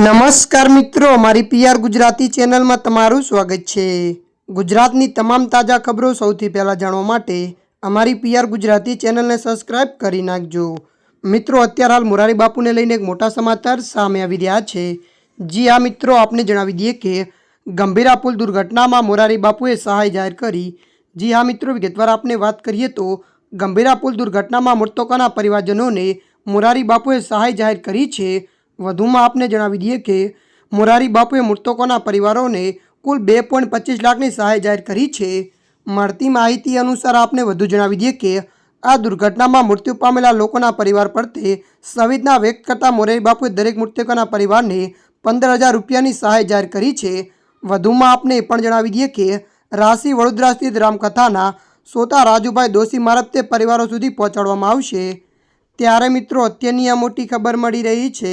નમસ્કાર મિત્રો મારી પીઆર ગુજરાતી ચેનલમાં તમારું સ્વાગત છે. ગુજરાતની તમામ તાજા ખબરો સૌથી પહેલાં જાણવા માટે અમારી પીઆર ગુજરાતી ચેનલને સબસ્ક્રાઇબ કરી નાખજો. મિત્રો, અત્યારે હાલ મોરારી બાપુને લઈને એક મોટા સમાચાર સામે આવી રહ્યા છે. જી આ મિત્રો, આપને જણાવી દઈએ કે ગંભીરા પુલ દુર્ઘટનામાં મોરારી બાપુએ સહાય જાહેર કરી. જી હા, મિત્રો, વિગતવાર આપને વાત કરીએ તો ગંભીરા પુલ દુર્ઘટનામાં મૃતકોના પરિવારજનોને મોરારી બાપુએ સહાય જાહેર કરી છે. વધુમાં આપને જણાવી દઈએ કે મોરારી બાપુએ મૃતકોના પરિવારોને કુલ બે પોઈન્ટ પચીસ લાખની સહાય જાહેર કરી છે. મળતી માહિતી અનુસાર આપને વધુ જણાવી દઈએ કે આ દુર્ઘટનામાં મૃત્યુ પામેલા લોકોના પરિવાર પ્રત્યે સંવેદના વ્યક્ત કરતા મોરારી બાપુએ દરેક મૃતકોના પરિવારને પંદર હજાર રૂપિયાની સહાય જાહેર કરી છે. વધુમાં આપને એ પણ જણાવી દઈએ કે રાશિ વડોદરા સ્થિત રામકથાના સોતા રાજુભાઈ દોશી મારફતે પરિવારો સુધી પહોંચાડવામાં આવશે. ત્યારે મિત્રો અત્યારની આ મોટી ખબર મળી રહી છે.